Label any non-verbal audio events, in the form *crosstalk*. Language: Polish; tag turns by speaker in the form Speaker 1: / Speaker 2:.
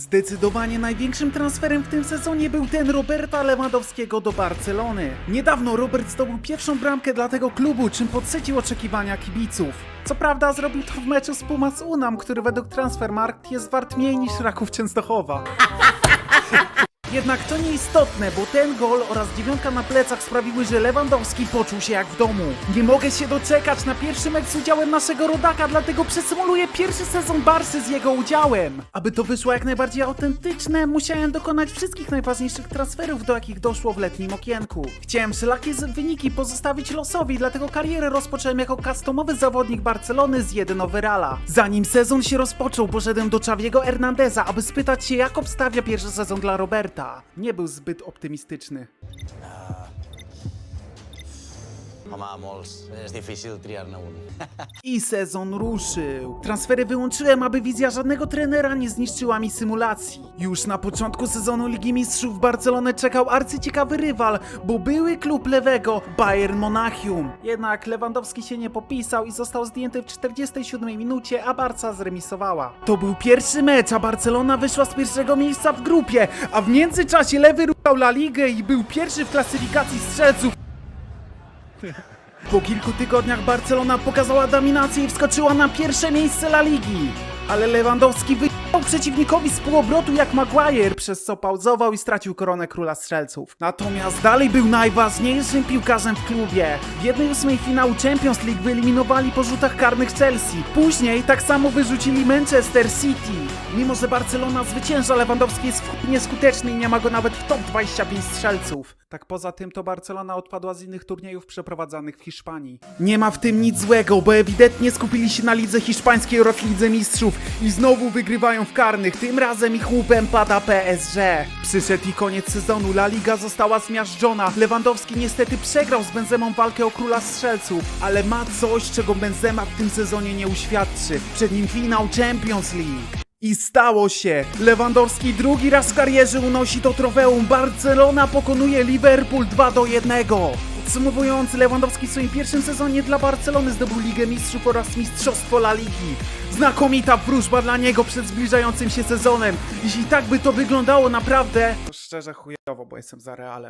Speaker 1: Zdecydowanie największym transferem w tym sezonie był ten Roberta Lewandowskiego do Barcelony. Niedawno Robert zdobył pierwszą bramkę dla tego klubu, czym podsycił oczekiwania kibiców. Co prawda zrobił to w meczu z Pumas Unam, który według Transfermarkt jest wart mniej niż Raków Częstochowa. *laughs* Jednak to nieistotne, bo ten gol oraz dziewiątka na plecach sprawiły, że Lewandowski poczuł się jak w domu. Nie mogę się doczekać na pierwszy mecz z udziałem naszego rodaka, dlatego przesymuluję pierwszy sezon Barsy z jego udziałem. Aby to wyszło jak najbardziej autentyczne, musiałem dokonać wszystkich najważniejszych transferów, do jakich doszło w letnim okienku. Chciałem wszelakie wyniki pozostawić losowi, dlatego karierę rozpocząłem jako customowy zawodnik Barcelony z 1 overalla. Zanim sezon się rozpoczął, poszedłem do Xaviego Hernandeza, aby spytać się, jak obstawia pierwszy sezon dla Roberta. Nie był zbyt optymistyczny.
Speaker 2: Home, molts. És difícil triar-ne un. *laughs*
Speaker 1: I sezon ruszył. Transfery wyłączyłem, aby wizja żadnego trenera nie zniszczyła mi symulacji. Już na początku sezonu Ligi Mistrzów Barcelonę czekał arcyciekawy rywal, bo były klub lewego Bayern Monachium. Jednak Lewandowski się nie popisał i został zdjęty w 47 minucie, a Barca zremisowała. To był pierwszy mecz, a Barcelona wyszła z pierwszego miejsca w grupie, a w międzyczasie lewy ruchał La Ligę i był pierwszy w klasyfikacji strzelców po kilku tygodniach Barcelona pokazała dominację i wskoczyła na pierwsze miejsce La Ligi. Ale Lewandowski wyjechał przeciwnikowi z półobrotu jak Maguire, przez co pauzował i stracił koronę króla strzelców. Natomiast dalej był najważniejszym piłkarzem w klubie. W jednej ósmej finału Champions League wyeliminowali po rzutach karnych Chelsea. Później tak samo wyrzucili Manchester City. Mimo, że Barcelona zwycięża, Lewandowski jest nieskuteczny i nie ma go nawet w top 25 strzelców. Tak poza tym to Barcelona odpadła z innych turniejów przeprowadzanych w Hiszpanii. Nie ma w tym nic złego, bo ewidentnie skupili się na lidze hiszpańskiej oraz lidze mistrzów i znowu wygrywają w karnych. Tym razem ich łupem pada PSG. Przyszedł i koniec sezonu, La Liga została zmiażdżona. Lewandowski niestety przegrał z Benzemą walkę o króla strzelców, ale ma coś, czego Benzema w tym sezonie nie uświadczy. Przed nim finał Champions League. I stało się! Lewandowski drugi raz w karierze unosi to trofeum. Barcelona pokonuje Liverpool 2 do 1. Podsumowując, Lewandowski w swoim pierwszym sezonie dla Barcelony zdobył Ligę Mistrzów oraz Mistrzostwo La Ligi. Znakomita wróżba dla niego przed zbliżającym się sezonem. Jeśli tak by to wyglądało naprawdę, to szczerze chujowo, bo jestem za Realem.